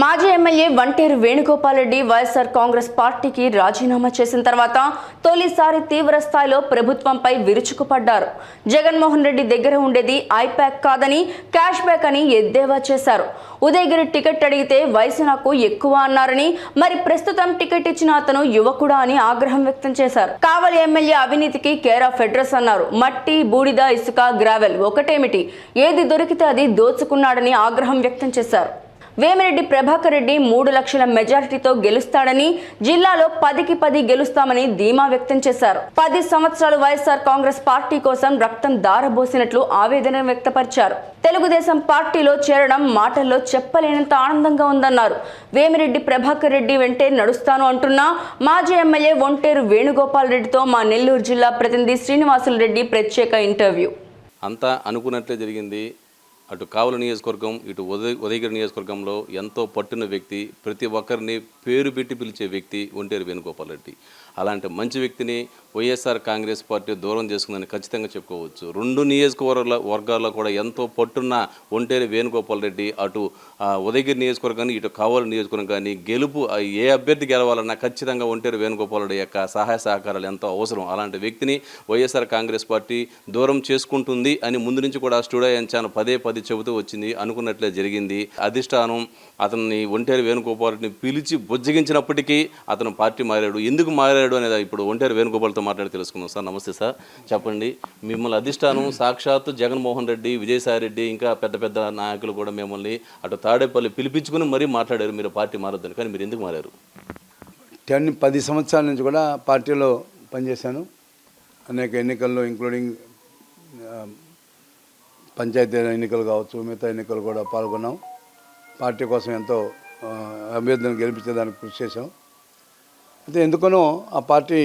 మాజీ MLA Vanteru Venugopal Reddy YSR congress పార్టీకి రాజీనామా చేసిన తర్వాత తొలిసారి తీవ్ర స్థాయిలో ప్రభుత్వంపై విరుచుకుపడ్డారు. జగన్మోహన్ రెడ్డి దగ్గర ఉండేది ఐప్యాక్ కాదని క్యాష్ బ్యాక్ అని ఎద్దేవా చేశారు. ఉదయగిరి టికెట్ అడిగితే వయసు నాకు ఎక్కువ అన్నారని మరి ప్రస్తుతం టికెట్ ఇచ్చిన అతను యువకుడా అని ఆగ్రహం వ్యక్తం చేశారు. కావలి ఎమ్మెల్యే అవినీతికి కేర్ ఆఫ్ అడ్రస్ అన్నారు. మట్టి బూడిద ఇసుక గ్రావెల్ ఒకటేమిటి? ఏది దొరికితే అది దోచుకున్నాడని ఆగ్రహం వ్యక్తం చేశారు. వేమిరెడ్డి ప్రభాకర్ రెడ్డి మూడు లక్షల మెజారిటీతో గెలుస్తాడని జిల్లాలో పదికి పది గెలుస్తామని ధీమా వ్యక్తం చేశారు. పది సంవత్సరాలు వైఎస్ఆర్ కాంగ్రెస్ పార్టీ కోసం రక్తం దారబోసినట్లు ఆవేదన వ్యక్తపరిచారు. తెలుగుదేశం పార్టీలో చేరడం మాటల్లో చెప్పలేనంత ఆనందంగా ఉందన్నారు. వేమిరెడ్డి ప్రభాకర్ రెడ్డి వెంటే నడుస్తాను అంటున్నా మాజీ ఎమ్మెల్యే ఒంటేరు వేణుగోపాల్ రెడ్డితో మా నెల్లూరు జిల్లా ప్రతినిధి శ్రీనివాసులు రెడ్డి ప్రత్యేక ఇంటర్వ్యూ. అంతా అనుకున్నట్లే జరిగింది. అటు కావలి నియోజకవర్గం ఇటు ఉదయ ఉదయగిరి నియోజకవర్గంలో ఎంతో పట్టున వ్యక్తి ప్రతి ఒక్కరిని పేరు పెట్టి పిలిచే వ్యక్తి ఒంటేరు వేణుగోపాల్ రెడ్డి. అలాంటి మంచి వ్యక్తిని వైఎస్ఆర్ కాంగ్రెస్ పార్టీ దూరం చేసుకుందని ఖచ్చితంగా చెప్పుకోవచ్చు. రెండు నియోజకవర్గాల వర్గాల్లో కూడా ఎంతో పట్టున్న ఒంటేరు వేణుగోపాల్ రెడ్డి అటు ఉదయగిరి ఉదయగిరి కానీ ఇటు కావాలి నియోజకవర్గం కానీ గెలుపు ఏ అభ్యర్థి గెలవాలన్నా ఖచ్చితంగా ఒంటేరు వేణుగోపాల్ రెడ్డి యొక్క సహాయ సహకారాలు ఎంతో అవసరం. అలాంటి వ్యక్తిని వైఎస్ఆర్ కాంగ్రెస్ పార్టీ దూరం చేసుకుంటుంది అని ముందు నుంచి కూడా స్టూడియో ఎంచాను పదే పది చెబుతూ వచ్చింది. అనుకున్నట్లే జరిగింది. అధిష్టానం అతన్ని ఒంటేరు వేణుగోపాల్ రెడ్డిని పిలిచి బుజ్జగించినప్పటికీ అతను పార్టీ మారాడు. ఎందుకు మారాడు? అనేది ఇప్పుడు ఒంటరి వేణుగోపాల్తో మాట్లాడి తెలుసుకుందాం. సార్ నమస్తే సార్. చెప్పండి. మిమ్మల్ని అధిష్టానం సాక్షాత్తు జగన్మోహన్ రెడ్డి విజయసాయి రెడ్డి ఇంకా పెద్ద పెద్ద నాయకులు కూడా మిమ్మల్ని అటు తాడేపల్లి పిలిపించుకుని మరీ మాట్లాడారు. మీరు పార్టీ మారొద్దని. కానీ మీరు ఎందుకు మారారు? టెన్ పది సంవత్సరాల నుంచి కూడా పార్టీలో పనిచేశాను. అనేక ఎన్నికల్లో ఇంక్లూడింగ్ పంచాయతీ ఎన్నికలు కావచ్చు మిగతా ఎన్నికలు కూడా పాల్గొన్నాం. పార్టీ కోసం ఎంతో అభ్యర్థులను గెలిపించేదానికి కృషి చేశాం. అయితే ఎందుకనో ఆ పార్టీ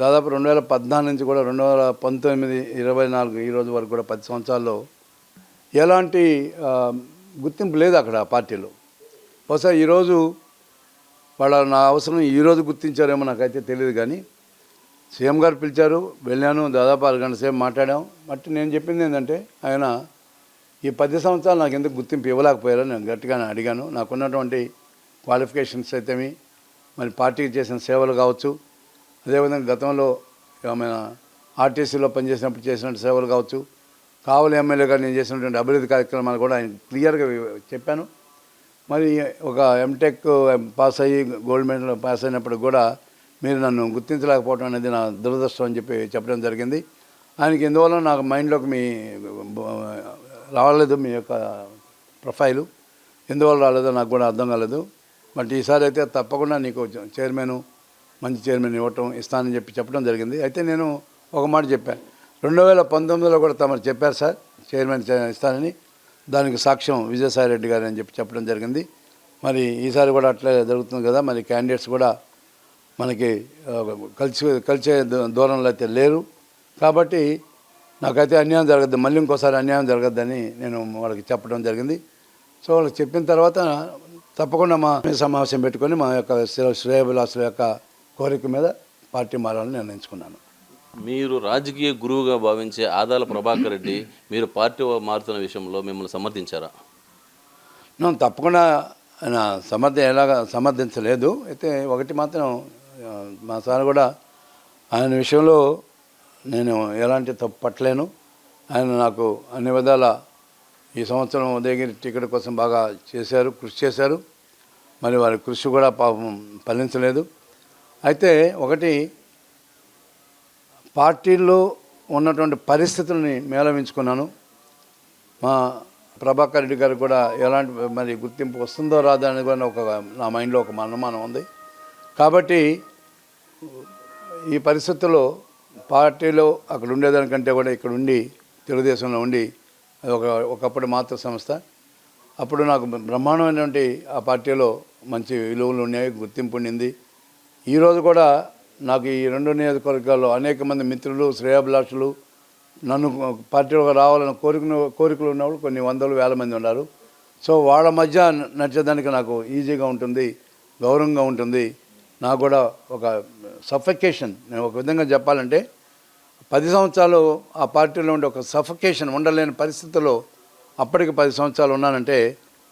దాదాపు రెండు వేల పద్నాలుగు నుంచి కూడా రెండు వేల పంతొమ్మిది ఇరవై నాలుగు ఈ రోజు వరకు కూడా పది సంవత్సరాల్లో ఎలాంటి గుర్తింపు లేదు అక్కడ ఆ పార్టీలో. బహుశా ఈరోజు వాళ్ళ నా అవసరం ఈరోజు గుర్తించారేమో నాకైతే తెలియదు కానీ సీఎం గారు పిలిచారు వెళ్ళాను దాదాపు అరగంట సేపు మాట్లాడాం. బట్ నేను చెప్పింది ఏంటంటే ఆయన ఈ పది సంవత్సరాలు నాకు ఎందుకు గుర్తింపు ఇవ్వలేకపోయారో నేను గట్టిగా అడిగాను. నాకున్నటువంటి క్వాలిఫికేషన్స్ అయితేమి మరి పార్టీకి చేసిన సేవలు కావచ్చు. అదేవిధంగా గతంలో ఏమైనా ఆర్టీసీలో పనిచేసినప్పుడు చేసినట్టు సేవలు కావచ్చు. కావలి ఎమ్మెల్యేగా నేను చేసినటువంటి అభివృద్ధి కార్యక్రమాలు కూడా ఆయన క్లియర్గా చెప్పాను. మరి ఒక ఎంటెక్ పాస్ అయ్యి గోల్డ్ మెడల్ పాస్ అయినప్పుడు కూడా మీరు నన్ను గుర్తించలేకపోవడం అనేది నా దురదృష్టం అని చెప్పి చెప్పడం జరిగింది. ఆయనకి ఎందువల్ల నాకు మైండ్లోకి మీ రావలేదు మీ యొక్క ప్రొఫైలు. ఎందువల్ల రాలేదో నాకు కూడా అర్థం కాలేదు. బట్ ఈసారి అయితే తప్పకుండా నీకు చైర్మన్ మంచి చైర్మన్ ఇవ్వటం ఇస్తానని చెప్పి చెప్పడం జరిగింది. అయితే నేను ఒక మాట చెప్పాను రెండు వేల పంతొమ్మిదిలో కూడా తమరు చెప్పారు సార్ చైర్మన్ ఇస్తానని. దానికి సాక్ష్యం విజయసాయి రెడ్డి గారు అని చెప్పి చెప్పడం జరిగింది. మరి ఈసారి కూడా అట్లే జరుగుతుంది కదా మరి క్యాండిడేట్స్ కూడా మనకి కలిసి కలిసే దూరంలో అయితే లేరు. కాబట్టి నాకైతే అన్యాయం జరగద్దు మళ్ళీ ఇంకోసారి అన్యాయం జరగద్దని నేను వాళ్ళకి చెప్పడం జరిగింది. సో వాళ్ళకి చెప్పిన తర్వాత తప్పకుండా మా సమావేశం పెట్టుకొని మా యొక్క శ్రే- శ్రేయభిలాసుల యొక్క కోరిక మీద పార్టీ మారాలని నిర్ణయించుకున్నాను. మీరు రాజకీయ గురువుగా భావించే ఆదాల ప్రభాకర్ రెడ్డి మీరు పార్టీ మారుతున్న విషయంలో మిమ్మల్ని సమర్థించారా? నేను తప్పకుండా ఆయన సమర్థ ఎలాగా సమర్థించలేదు. అయితే ఒకటి మాత్రం మా సార్ కూడా ఆయన విషయంలో నేను ఎలాంటి తప్పు పట్టలేను. ఆయన నాకు అన్ని విధాల ఈ సంవత్సరం ఉదయగిరి టికెట్ కోసం బాగా చేశారు కృషి చేశారు. మరి వారి కృషి కూడా పాపం ఫలించలేదు. అయితే ఒకటి పార్టీల్లో ఉన్నటువంటి పరిస్థితుల్ని మేళవించుకున్నాను. మా ప్రభాకర్ రెడ్డి గారు కూడా ఎలాంటి మరి గుర్తింపు వస్తుందో రాదో అని కూడా ఒక నా మైండ్లో ఒక అనుమానం ఉంది. కాబట్టి ఈ పరిస్థితుల్లో పార్టీలో అక్కడ ఉండేదానికంటే కూడా ఇక్కడ ఉండి తెలుగుదేశంలో ఉండి ఒక ఒకప్పుడు మాతృ సంస్థ. అప్పుడు నాకు బ్రహ్మాండమైనటువంటి ఆ పార్టీలో మంచి విలువలు ఉన్నాయి గుర్తింపు ఉండింది. ఈరోజు కూడా నాకు ఈ రెండు నియోజకవర్గాల్లో అనేక మంది మిత్రులు శ్రేయాభిలాషులు నన్ను పార్టీలోకి రావాలని కోరిక కోరికలు ఉన్నవాళ్ళు కొన్ని వందలు వేల మంది ఉన్నారు. సో వాళ్ళ మధ్య నడిచేదానికి నాకు ఈజీగా ఉంటుంది గౌరవంగా ఉంటుంది. నాకు కూడా ఒక సఫికేషన్ నేను ఒక విధంగా చెప్పాలంటే పది సంవత్సరాలు ఆ పార్టీలో ఉండే ఒక సఫకేషన్ ఉండలేని పరిస్థితుల్లో అప్పటికి పది సంవత్సరాలు ఉన్నానంటే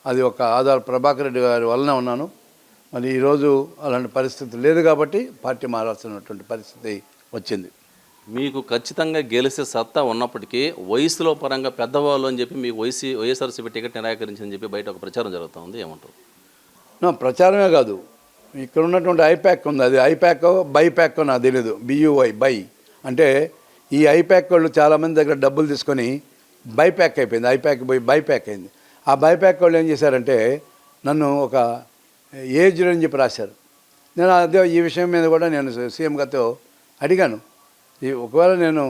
అది ఒక ఆధార్ ప్రభాకర్ రెడ్డి గారి వలన ఉన్నాను. మరి ఈరోజు అలాంటి పరిస్థితి లేదు కాబట్టి పార్టీ మారాల్సినటువంటి పరిస్థితి వచ్చింది. మీకు ఖచ్చితంగా గెలిచే సత్తా ఉన్నప్పటికీ వయసులో పరంగా పెద్దవాళ్ళు అని చెప్పి మీకు వైసీ వైఎస్ఆర్సీపీ టికెట్ నిరాకరించని చెప్పి బయట ఒక ప్రచారం జరుగుతుంది ఏమంటారు? నా ప్రచారమే కాదు ఇక్కడ ఉన్నటువంటి ఐప్యాక్ ఉంది అది ఐప్యాక్ బైప్యాక్ నాకు తెలియదు బియుఐ బై. అంటే ఈ ఐప్యాక్ వాళ్ళు చాలామంది దగ్గర డబ్బులు తీసుకొని బైప్యాక్ అయిపోయింది. ఐప్యాక్ బై బైప్యాక్ అయింది. ఆ బైప్యాక్ వాళ్ళు ఏం చేశారంటే నన్ను ఒక ఏజ్ అని చెప్పి రాశారు. నేను అదే ఈ విషయం మీద కూడా నేను సీఎం గారితో అడిగాను. ఈ ఒకవేళ నేను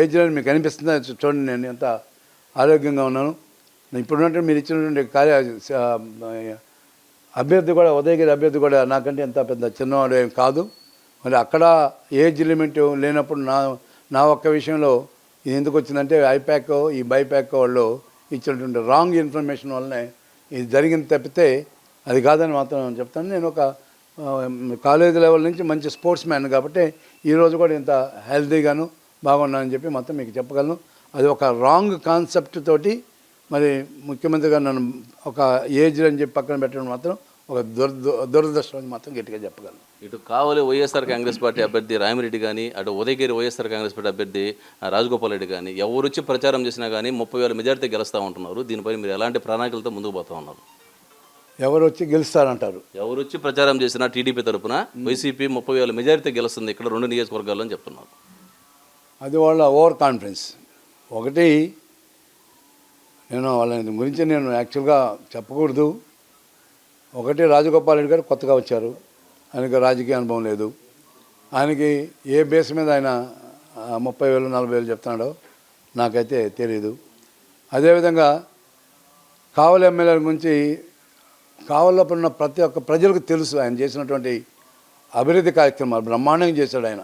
ఏజ్ అని మీకు అనిపిస్తుందా చూడండి నేను ఎంత ఆరోగ్యంగా ఉన్నాను. ఇప్పుడున్నట్టు మీరు ఇచ్చినటువంటి కార్య అభ్యర్థి కూడా ఉదయగిరి అభ్యర్థి కూడా నాకంటే ఎంత పెద్ద చిన్నవాడు ఏం కాదు. మరి అక్కడ ఏజ్ లిమిట్ లేనప్పుడు నా నా ఒక్క విషయంలో ఇది ఎందుకు వచ్చిందంటే ఐప్యాక్ ఈ బైప్యాక్ వాళ్ళు ఇచ్చినటువంటి రాంగ్ ఇన్ఫర్మేషన్ వల్లనే ఇది జరిగింది తప్పితే అది కాదని మాత్రం చెప్తాను. నేను ఒక కాలేజీ లెవెల్ నుంచి మంచి స్పోర్ట్స్ మ్యాన్ కాబట్టి ఈరోజు కూడా ఇంత హెల్తీగాను బాగున్నానని చెప్పి మొత్తం మీకు చెప్పగలను. అది ఒక రాంగ్ కాన్సెప్ట్ తోటి మరి ముఖ్యమంత్రిగా నన్ను ఒక ఏజ్ అని చెప్పి పక్కన పెట్టడం మాత్రం ఒక దుర దురదృష్టం మాత్రం గట్టిగా చెప్పగలను. ఇటు కావలి వైఎస్ఆర్ కాంగ్రెస్ పార్టీ అభ్యర్థి రామిరెడ్డి కానీ అటు ఉదయగిరి వైఎస్ఆర్ కాంగ్రెస్ పార్టీ అభ్యర్థి రాజగోపాల్ రెడ్డి కానీ ఎవరు వచ్చి ప్రచారం చేసినా కానీ ముప్పై వేల మెజార్టీ గెలుస్తూ ఉంటున్నారు. దీనిపై మీరు ఎలాంటి ప్రణాళికలతో ముందుకు పోతా ఉన్నారు? ఎవరు వచ్చి గెలుస్తారంటారు? ఎవరు వచ్చి ప్రచారం చేసినా టీడీపీ తరపున వైసీపీ ముప్పై వేల మెజారిటీ గెలుస్తుంది ఇక్కడ రెండు నియోజకవర్గాల్లో అని చెప్తున్నారు. అది వాళ్ళ ఓవర్ కాన్ఫిడెన్స్. ఒకటి నేను వాళ్ళ గురించి నేను యాక్చువల్గా చెప్పకూడదు. ఒకటి రాజగోపాల్ రెడ్డి గారు కొత్తగా వచ్చారు. ఆయనకు రాజకీయ అనుభవం లేదు. ఆయనకి ఏ బేస్ మీద ఆయన ముప్పై వేలు నలభై వేలు చెప్తున్నాడో నాకైతే తెలియదు అదేవిధంగా కావలి ఎమ్మెల్యేల గురించి కావలిలో ఉన్న ప్రతి ఒక్క ప్రజలకు తెలుసు. ఆయన చేసినటువంటి అభివృద్ధి కార్యక్రమాలు బ్రహ్మాండంగా చేశాడు ఆయన.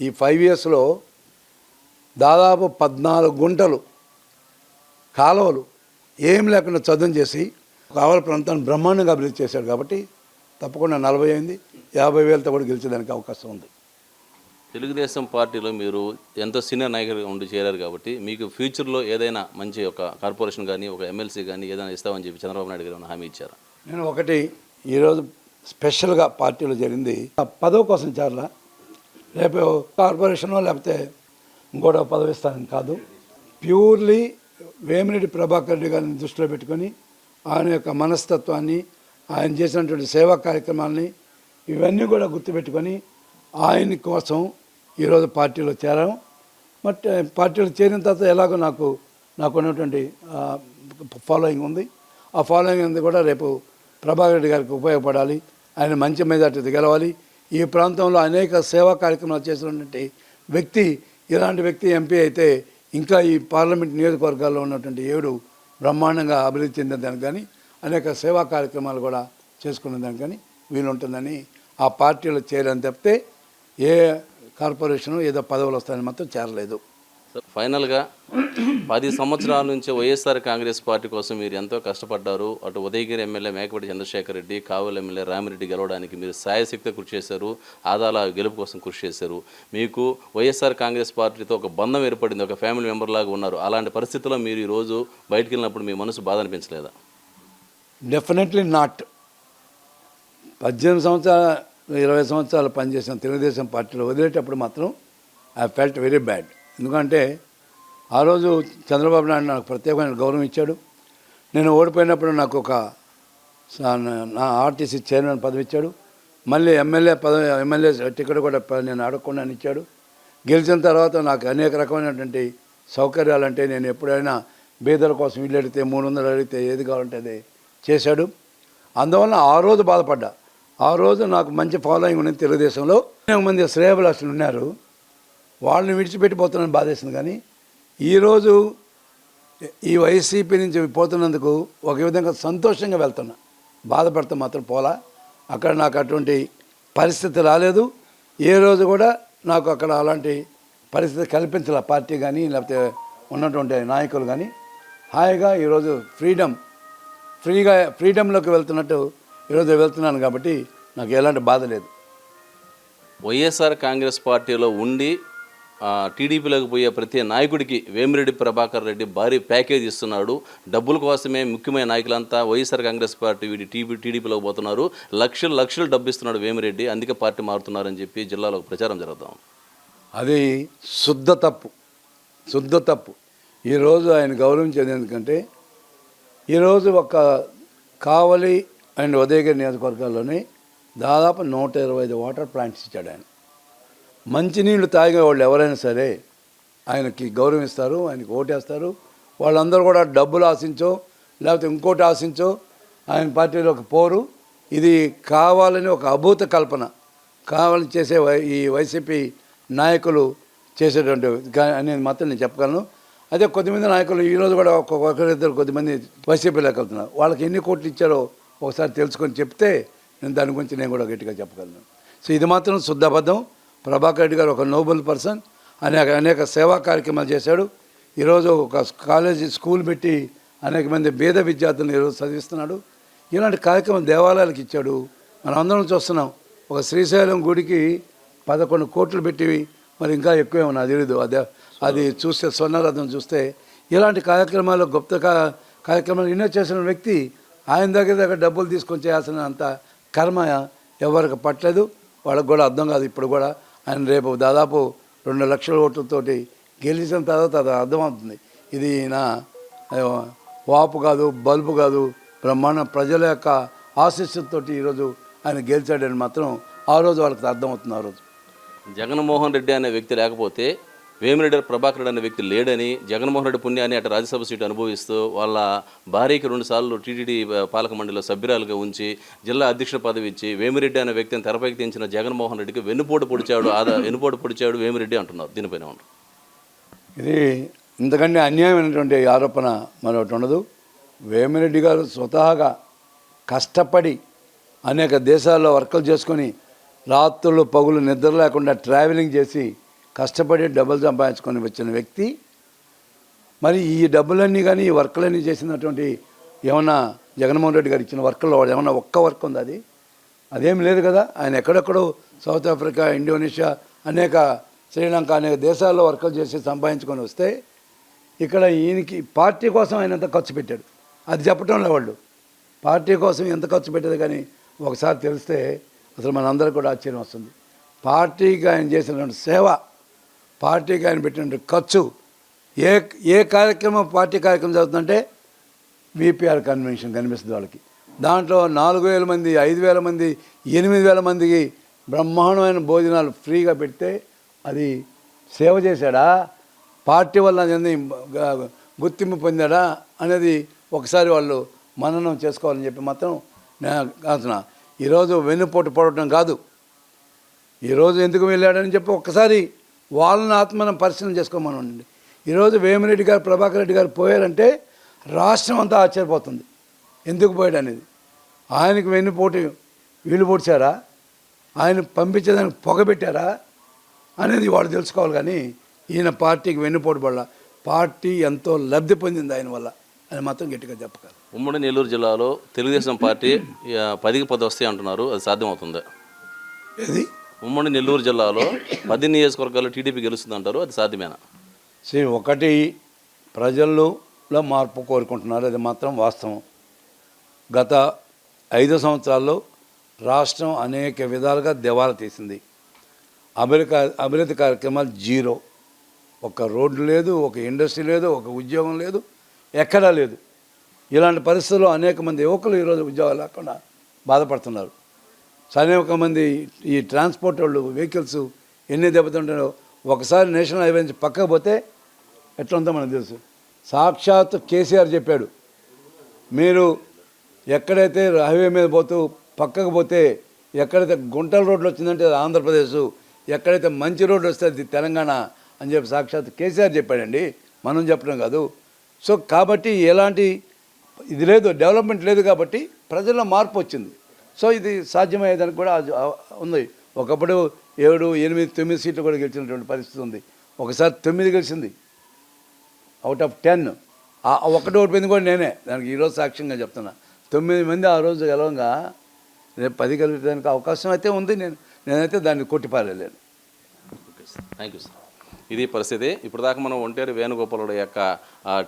ఈ ఫైవ్ ఇయర్స్లో దాదాపు పద్నాలుగు గుంటలు కాలువలు ఏం లేకుండా చదును చేసి కావలి ప్రాంతాన్ని బ్రహ్మాండంగా అభివృద్ధి చేశాడు కాబట్టి తప్పకుండా నలభై అయింది యాభై వేలతో కూడా గెలిచేదానికి అవకాశం ఉంది. తెలుగుదేశం పార్టీలో మీరు ఎంతో సీనియర్ నాయకుడిగా ఉండి చేరారు కాబట్టి మీకు ఫ్యూచర్లో ఏదైనా మంచి ఒక కార్పొరేషన్ కానీ ఒక ఎమ్మెల్సీ కానీ ఏదైనా ఇస్తామని చెప్పి చంద్రబాబు నాయుడు గారు హామీ ఇచ్చారా? నేను ఒకటి ఈరోజు స్పెషల్గా పార్టీలో జరిగింది. ఆ పదవి కోసం చేరలా. రేపు కార్పొరేషనో లేకపోతే ఇంకోటో పదవి ఇస్తానని కాదు. ప్యూర్లీ వేమిరెడ్డి ప్రభాకర్ రెడ్డి గారిని దృష్టిలో పెట్టుకొని ఆయన యొక్క మనస్తత్వాన్ని ఆయన చేసినటువంటి సేవా కార్యక్రమాలని ఇవన్నీ కూడా గుర్తుపెట్టుకొని ఆయన కోసం ఈరోజు పార్టీలో చేరాం. బట్ పార్టీలో చేరిన తర్వాత ఎలాగో నాకు నాకు ఉన్నటువంటి ఫాలోయింగ్ ఉంది. ఆ ఫాలోయింగ్ అనేది కూడా రేపు ప్రభాకర్ రెడ్డి గారికి ఉపయోగపడాలి. ఆయన మంచి మెజార్టీ గెలవాలి. ఈ ప్రాంతంలో అనేక సేవా కార్యక్రమాలు చేసినటువంటి వ్యక్తి ఇలాంటి వ్యక్తి ఎంపీ అయితే ఇంకా ఈ పార్లమెంట్ నియోజకవర్గాల్లో ఉన్నటువంటి ఏడు బ్రహ్మాండంగా అభివృద్ధి చెందేదానికి కానీ అనేక సేవా కార్యక్రమాలు కూడా చేసుకునేదానికి కానీ వీలుంటుందని ఆ పార్టీలో చేరని తప్పితే ఏ కార్పొరేషను ఏదో పదవులు వస్తాయని మాత్రం చేరలేదు. ఫైనల్గా పది సంవత్సరాల నుంచి వైఎస్ఆర్ కాంగ్రెస్ పార్టీ కోసం మీరు ఎంతో కష్టపడ్డారు. అటు ఉదయగిరి ఎమ్మెల్యే మేకపాటి చంద్రశేఖర్ రెడ్డి కావలి ఎమ్మెల్యే రామిరెడ్డి గెలవడానికి మీరు సాయశక్తి కృషి చేశారు. ఆదాల గెలుపు కోసం కృషి చేశారు. మీకు వైఎస్ఆర్ కాంగ్రెస్ పార్టీతో ఒక బంధం ఏర్పడింది. ఒక ఫ్యామిలీ మెంబర్ లాగా ఉన్నారు. అలాంటి పరిస్థితుల్లో మీరు ఈరోజు బయటికి వెళ్ళినప్పుడు మీ మనసు బాధ అనిపించలేదా? డెఫినెట్లీ నాట్ పద్దెనిమిది సంవత్సరాల ఇరవై సంవత్సరాలు పనిచేసిన తెలుగుదేశం పార్టీలో వదిలేటప్పుడు మాత్రం ఐ ఫెల్ట్ వెరీ బ్యాడ్ ఎందుకంటే ఆ రోజు చంద్రబాబు నాయుడు నాకు ప్రత్యేకమైన గౌరవం ఇచ్చాడు. నేను ఓడిపోయినప్పుడు నాకు ఒక నా ఆర్టీసీ చైర్మన్ పదవి ఇచ్చాడు. మళ్ళీ ఎమ్మెల్యే పదవి ఎమ్మెల్యే టికెట్ కూడా నేను అడగకుండా ఇచ్చాడు. గెలిచిన తర్వాత నాకు అనేక రకమైనటువంటి సౌకర్యాలు అంటే నేను ఎప్పుడైనా బీదల కోసం ఇల్లు అడిగితే మూడు వందలు అడిగితే ఏది కావాలంటే అది చేశాడు. అందువల్ల ఆ రోజు బాధపడ్డా. ఆ రోజు నాకు మంచి ఫాలోయింగ్ ఉన్నది తెలుగుదేశంలో. మంది శ్రేయభిలాషులు ఉన్నారు. వాళ్ళని విడిచిపెట్టిపోతున్నాను బాధేసింది. కానీ ఈరోజు ఈ వైసీపీ నుంచి పోతున్నందుకు ఒక విధంగా సంతోషంగా వెళ్తున్నా. బాధపడితే మాత్రం పోలా. అక్కడ నాకు అటువంటి పరిస్థితి రాలేదు. ఏ రోజు కూడా నాకు అక్కడ అలాంటి పరిస్థితి కల్పించాల పార్టీ కానీ లేకపోతే ఉన్నటువంటి నాయకులు కానీ హాయిగా ఈరోజు ఫ్రీడమ్ ఫ్రీగా ఫ్రీడమ్లోకి వెళ్తున్నట్టు ఈరోజు వెళ్తున్నాను కాబట్టి నాకు ఎలాంటి బాధ లేదు. వైఎస్ఆర్ కాంగ్రెస్ పార్టీలో ఉండి టీడీపీలోకి పోయే ప్రతి నాయకుడికి వేమిరెడ్డి ప్రభాకర్ రెడ్డి భారీ ప్యాకేజ్ ఇస్తున్నాడు. డబ్బుల కోసమే ముఖ్యమైన నాయకులంతా వైఎస్ఆర్ కాంగ్రెస్ పార్టీ వీడి టీపీ టీడీపీలోకి పోతున్నారు. లక్షలు లక్షలు డబ్బు ఇస్తున్నాడు వేమిరెడ్డి. అందుకే పార్టీ మారుతున్నారని చెప్పి జిల్లాలో ప్రచారం జరుగుతాం. అది శుద్ధ తప్పు. శుద్ధ తప్పు. ఈరోజు ఆయన గౌరవించేది ఎందుకంటే ఈరోజు ఒక కావలి అండ్ ఉదయగిరి నియోజకవర్గాల్లోనే దాదాపు నూట ఇరవై ఐదు వాటర్ ప్లాంట్స్ ఇచ్చాడు ఆయన. మంచినీళ్ళు తాగే వాళ్ళు ఎవరైనా సరే ఆయనకి గౌరవిస్తారు ఆయనకి ఓటేస్తారు. వాళ్ళందరూ కూడా డబ్బులు ఆశించో లేకపోతే ఇంకోటి ఆశించో ఆయన పార్టీలోకి పోరు. ఇది కావాలని ఒక అభూత కల్పన. కావాలని చేసే వై- ఈ వైసీపీ నాయకులు చేసేటువంటి అనేది మాత్రం నేను చెప్పగలను. అదే కొద్దిమంది నాయకులు ఈరోజు కూడా ఒక్కొక్కరిద్దరు కొద్దిమంది వైసీపీలోకి వెళ్తున్నారు. వాళ్ళకి ఎన్ని కోట్లు ఇచ్చారో ఒకసారి తెలుసుకొని చెప్తే నేను దాని గురించి నేను కూడా గట్టిగా చెప్పగలను. సో ఇది మాత్రం శుద్ధబద్ధం. ప్రభాకర్ రెడ్డి గారు ఒక నోబెల్ పర్సన్. అనేక అనేక సేవా కార్యక్రమాలు చేశాడు. ఈరోజు ఒక కాలేజీ స్కూల్ పెట్టి అనేక మంది పేద విద్యార్థులను ఈరోజు చదివిస్తున్నాడు. ఇలాంటి కార్యక్రమం దేవాలయాలకు ఇచ్చాడు. మనం అందరం చూస్తున్నాం. ఒక శ్రీశైలం గుడికి పదకొండు కోట్లు పెట్టి మరి ఇంకా ఎక్కువే నాకు తెలియదు అదే అది చూస్తే స్వర్ణరథం చూస్తే ఇలాంటి కార్యక్రమాలు గొప్ప కా- కార్యక్రమాలు ఎన్నో చేసిన వ్యక్తి ఆయన దగ్గర దగ్గర డబ్బులు తీసుకొని చేయాల్సిన అంత కర్మ ఎవరికి పట్టలేదు. వాళ్ళకు కూడా అర్థం కాదు ఇప్పుడు కూడా. ఆయన రేపు దాదాపు రెండు లక్షల ఓట్లతోటి గెలిచిన తర్వాత అది అర్థమవుతుంది. ఇది నా వాపు కాదు బల్బు కాదు బ్రహ్మాండ ప్రజల యొక్క ఆశీస్సులతోటి ఈరోజు ఆయన గెలిచాడని మాత్రం ఆ రోజు వాళ్ళకి అర్థమవుతుంది ఆ రోజు. జగన్మోహన్ రెడ్డి అనే వ్యక్తి లేకపోతే వేమిరెడ్డి ప్రభాకర్ రెడ్డి అనే వ్యక్తి లేడని జగన్మోహన్ రెడ్డి పుణ్యాన్ని అటు రాజ్యసభ సీటు అనుభవిస్తూ వాళ్ళ భార్యకి రెండుసార్లు టీటీడీ పాలక మండలిలో సభ్యురాలుగా ఉంచి జిల్లా అధ్యక్షుల పదవి ఇచ్చి వేమిరెడ్డి అనే వ్యక్తిని తెరపైకి తెంచిన జగన్మోహన్ రెడ్డికి వెన్నుపోటు పొడిచాడు ఆదా వెన్నుపోటు పొడిచాడు వేమిరెడ్డి అంటున్నారు. దీనిపైన ఉంటారు ఇది ఇంతకంటే అన్యాయమైనటువంటి ఆరోపణ మరొకటి ఉండదు. వేమిరెడ్డి గారు స్వతహాగా కష్టపడి అనేక దేశాల్లో వర్కులు చేసుకొని రాత్రులు పగులు నిద్ర లేకుండా ట్రావెలింగ్ చేసి కష్టపడి డబ్బులు సంపాదించుకొని వచ్చిన వ్యక్తి మరి ఈ డబ్బులన్నీ కానీ ఈ వర్కులన్నీ చేసినటువంటి ఏమన్నా జగన్మోహన్ రెడ్డి గారు ఇచ్చిన వర్క్లో ఏమన్నా ఒక్క వర్క్ ఉంది అది? అదేం లేదు కదా. ఆయన ఎక్కడెక్కడో సౌత్ ఆఫ్రికా ఇండోనేషియా అనేక శ్రీలంక అనేక దేశాల్లో వర్కులు చేసి సంపాదించుకొని వస్తే ఇక్కడ ఈయనకి పార్టీ కోసం ఆయన ఎంత ఖర్చు పెట్టాడు? అది చెప్పటంలో వాళ్ళు. పార్టీ కోసం ఎంత ఖర్చు పెట్టేది కానీ ఒకసారి తెలిస్తే అసలు మనందరికీ కూడా ఆశ్చర్యం వస్తుంది. పార్టీకి ఆయన చేసినటువంటి సేవ పార్టీకి ఆయన పెట్టినటువంటి ఖర్చు ఏ ఏ కార్యక్రమం పార్టీ కార్యక్రమం జరుగుతుందంటే విపిఆర్ కన్వెన్షన్ కనిపిస్తుంది వాళ్ళకి. దాంట్లో నాలుగు వేల మంది ఐదు వేల మంది ఎనిమిది వేల మందికి బ్రహ్మాండమైన భోజనాలు ఫ్రీగా పెడితే అది సేవ చేశాడా? పార్టీ వల్ల అది గుర్తింపు పొందాడా? అనేది ఒకసారి వాళ్ళు మననం చేసుకోవాలని చెప్పి మాత్రం నేను కాసిన ఈరోజు వెన్నుపోటు పడటం కాదు. ఈరోజు ఎందుకు వెళ్ళాడని చెప్పి ఒక్కసారి వాళ్ళని ఆత్మను పరిశీలన చేసుకోమనండి ఈరోజు వేమిరెడ్డి గారు ప్రభాకర్ రెడ్డి గారు పోయారంటే రాష్ట్రం అంతా ఆశ్చర్యపోతుంది. ఎందుకు పోయాడు అనేది ఆయనకు వెన్నుపోటు వీళ్ళు పొడిచారా? ఆయన పంపించేదానికి పొగబెట్టారా అనేది వాళ్ళు తెలుసుకోవాలి కానీ ఈయన పార్టీకి వెన్నుపోటు పడాల. పార్టీ ఎంతో లబ్ధి పొందింది ఆయన వల్ల అని మాత్రం గట్టిగా చెప్పగలరు ఉమ్మడి నెల్లూరు జిల్లాలో తెలుగుదేశం పార్టీ పదికి పది వస్తాయి అంటున్నారు. అది సాధ్యమవుతుంది. ఇది ఉమ్మడి నెల్లూరు జిల్లాలో పది నియోజకవర్గాల్లో టీడీపీ గెలుస్తుందంటారు అది సాధ్యమేనా? సే ఒకటి ప్రజల్లో మార్పు కోరుకుంటున్నారు అది మాత్రం వాస్తవం. గత ఐదు సంవత్సరాల్లో రాష్ట్రం అనేక విధాలుగా దివాలా తీసింది. అమెరికా అభివృద్ధి కార్యక్రమాలు జీరో. ఒక రోడ్డు లేదు ఒక ఇండస్ట్రీ లేదు ఒక ఉద్యోగం లేదు ఎక్కడా లేదు. ఇలాంటి పరిస్థితుల్లో అనేక మంది యువకులు ఈరోజు ఉద్యోగాలు లేకుండా బాధపడుతున్నారు. అనేక మంది ఈ ట్రాన్స్పోర్ట్ వాళ్ళు వెహికల్స్ ఎన్ని దెబ్బతింటారో ఒకసారి నేషనల్ హైవే నుంచి పక్కకు పోతే ఎట్లా ఉందో మనకు తెలుసు. సాక్షాత్ కేసీఆర్ చెప్పాడు మీరు ఎక్కడైతే హైవే మీద పోతూ పక్కకు పోతే ఎక్కడైతే గుంటల రోడ్లు వచ్చిందంటే అది ఆంధ్రప్రదేశ్ ఎక్కడైతే మంచి రోడ్లు వస్తే అది తెలంగాణ అని చెప్పి సాక్షాత్ కేసీఆర్ చెప్పాడండి. మనం చెప్పడం కాదు. సో కాబట్టి ఎలాంటి ఇది లేదు డెవలప్మెంట్ లేదు కాబట్టి ప్రజల్లో మార్పు వచ్చింది. సో ఇది సాధ్యమయ్యేదానికి కూడా ఉంది. ఒకప్పుడు ఏడు ఎనిమిది తొమ్మిది సీట్లు కూడా గెలిచినటువంటి పరిస్థితి ఉంది. ఒకసారి తొమ్మిది గెలిచింది. అవుట్ ఆఫ్ టెన్ ఆ ఒకటి ఓడిపోయింది కూడా నేనే. దానికి ఈరోజు సాక్ష్యంగా చెప్తున్నా. తొమ్మిది మంది ఆ రోజు గెలవంగా రేపు పది గెలిపడానికి అవకాశం అయితే ఉంది. నేను నేనైతే దాన్ని కొట్టిపారలేను okay sir thank you sir ఇది పరిస్థితి. ఇప్పుడు దాకా మనం ఒంటేరు వేణుగోపాలుడు యొక్క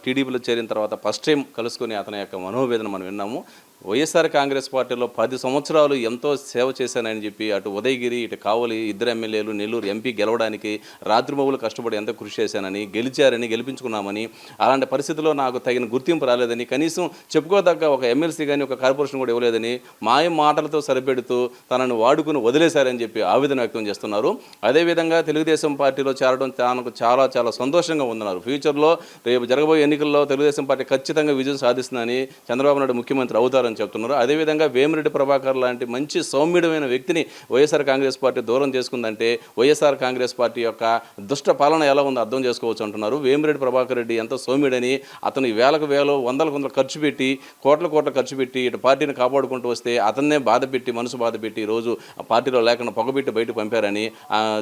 టీడీపీలో చేరిన తర్వాత ఫస్ట్ టైం కలుసుకొని అతని యొక్క మనోవేదన మనం విన్నాము. వైఎస్ఆర్ కాంగ్రెస్ పార్టీలో పది సంవత్సరాలు ఎంతో సేవ చేశానని చెప్పి అటు ఉదయగిరి ఇటు కావలి ఇద్దరు ఎమ్మెల్యేలు నెల్లూరు ఎంపీ గెలవడానికి రాత్రిమౌలు కష్టపడి ఎంతో కృషి చేశానని గెలిచారని గెలిపించుకున్నామని అలాంటి పరిస్థితిలో నాకు తగిన గుర్తింపు రాలేదని కనీసం చెప్పుకోదగ్గ ఒక ఎమ్మెల్సీ కానీ ఒక కార్పొరేషన్ కూడా ఇవ్వలేదని మాయ మాటలతో సరిపెడుతూ తనను వాడుకుని వదిలేశారని చెప్పి ఆవేదన వ్యక్తం చేస్తున్నారు. అదేవిధంగా తెలుగుదేశం పార్టీలో చేరడం తనకు చాలా చాలా సంతోషంగా ఉందన్నారు. ఫ్యూచర్లో రేపు జరగబోయే ఎన్నికల్లో తెలుగుదేశం పార్టీ ఖచ్చితంగా విజయం సాధిస్తుందని చంద్రబాబు నాయుడు ముఖ్యమంత్రి అవుతారు. అవుతారని చెప్తున్నారు. అదేవిధంగా వేమిరెడ్డి ప్రభాకర్ లాంటి మంచి సౌమ్యుడమైన వ్యక్తిని వైఎస్ఆర్ కాంగ్రెస్ పార్టీ దూరం చేసుకుందంటే వైఎస్ఆర్ కాంగ్రెస్ పార్టీ యొక్క దుష్ట పాలన ఎలా ఉందో అర్థం చేసుకోవచ్చు అంటున్నారు. వేమిరెడ్డి ప్రభాకర్ రెడ్డి ఎంత సౌమ్యుడని అతను వేలకు వేలు వందల కొందరు ఖర్చు పెట్టి కోట్ల కోట్ల ఖర్చు పెట్టి ఇటు పార్టీని కాపాడుకుంటూ వస్తే అతన్నే బాధ పెట్టి మనసు బాధ పెట్టి రోజు పార్టీలో లేకుండా పొగబెట్టి బయటకు పంపారని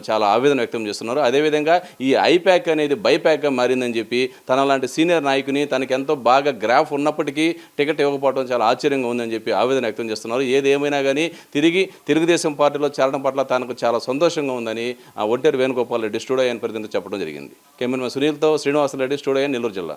చాలా ఆవేదన వ్యక్తం చేస్తున్నారు. అదేవిధంగా ఈ ఐప్యాక్ అనేది బైప్యాక్గా మారిందని చెప్పి తన లాంటి సీనియర్ నాయకుని తనకి ఎంతో బాగా గ్రాఫ్ ఉన్నప్పటికీ టికెట్ ఇవ్వకపోవడం చాలా ఆశ్చర్యం ఆశ్చర్యంగా ఉందని చెప్పి ఆవేదన వ్యక్తం చేస్తున్నారు. ఏది ఏమైనా కానీ తిరిగి తెలుగుదేశం పార్టీలో చేరడం పట్ల తనకు చాలా సంతోషంగా ఉందని ఆ ఒంటేరు వేణుగోపాల్ రెడ్డి స్టూడియో అని ప్రతినిధి చెప్పడం జరిగింది. కెమెరామెన్ సునీల్తో శ్రీనివాసరెడ్డి స్టూడియో నెల్లూరు జిల్లా.